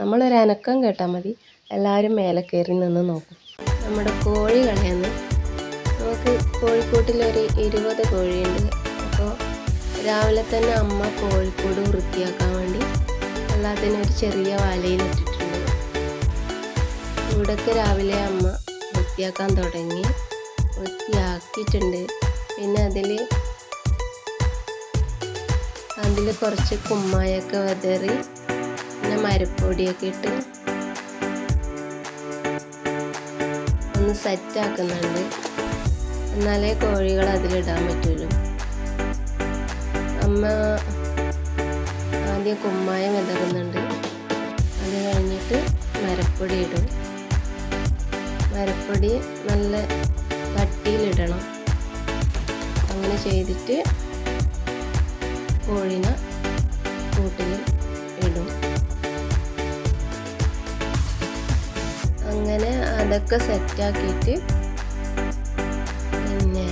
നമ്മളൊരു അനക്കം കേട്ടാൽ മതി. എല്ലാവരും മേലെ കയറി നിന്ന് നോക്കും. നമ്മുടെ കോഴി കളയുന്നു നമുക്ക് കോഴിക്കൂട്ടിലൊരു ഇരുപത് കോഴിയുണ്ട്. അപ്പോൾ രാവിലെ തന്നെ അമ്മ കോഴിക്കൂട് വൃത്തിയാക്കാൻ വേണ്ടി എല്ലാത്തിനും ഒരു ചെറിയ വലയിലിട്ടിട്ടുണ്ട് ഇവിടൊക്കെ രാവിലെ അമ്മ വൃത്തിയാക്കാൻ തുടങ്ങി. വൃത്തിയാക്കിയിട്ടുണ്ട്. പിന്നെ അതിൽ അതിൽ കുറച്ച് കുമ്മായൊക്കെ വിതറി പിന്നെ മരപ്പൊടിയൊക്കെ ഇട്ട് ഒന്ന് സെറ്റാക്കുന്നുണ്ട് എന്നാലേ കോഴികൾ അതിലിടാൻ പറ്റുള്ളൂ. അമ്മ ആദ്യം കുമ്മായം വിതറുന്നുണ്ട്. അത് കഴിഞ്ഞിട്ട് മരപ്പൊടി ഇടും. മരപ്പൊടി നല്ല കട്ടിയിലിടണം. അങ്ങനെ ചെയ്തിട്ട് കോഴിനെ കൂട്ടിൽ അതൊക്കെ സെറ്റാക്കിയിട്ട് പിന്നെ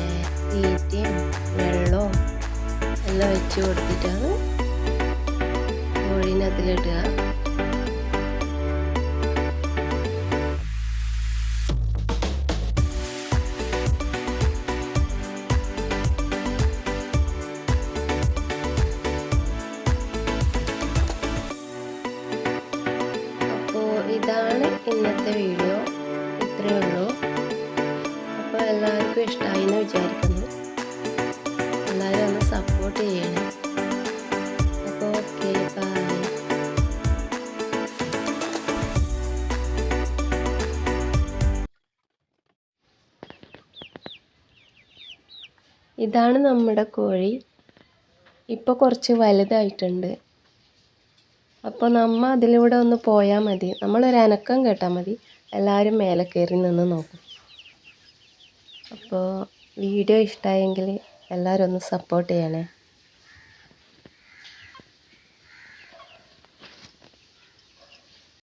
തീറ്റയും വെള്ളവും എല്ലാം വെച്ച് കൊടുത്തിട്ടാണ് കോഴീനെ ഇതാണ് ഇന്നത്തെ വീഡിയോ. ഇത്രയേ ഉള്ളൂ. അപ്പോൾ എല്ലാവർക്കും ഇഷ്ടമായി എന്ന് വിചാരിക്കുന്നു. എല്ലാവരും ഒന്ന് സപ്പോർട്ട് ചെയ്യണം. ഇതാണ് നമ്മുടെ കോഴി. ഇപ്പോൾ കുറച്ച് വലുതായിട്ടുണ്ട്. അപ്പോൾ നമ്മൾ അതിലൂടെ ഒന്ന് പോയാൽ മതി. നമ്മളൊരു അനക്കം കേട്ടാൽ മതി. എല്ലാവരും മേലെ കയറി നിന്ന് നോക്കും. അപ്പോൾ വീഡിയോ ഇഷ്ടമായെങ്കിൽ എല്ലാവരും ഒന്ന് സപ്പോർട്ട് ചെയ്യണേ.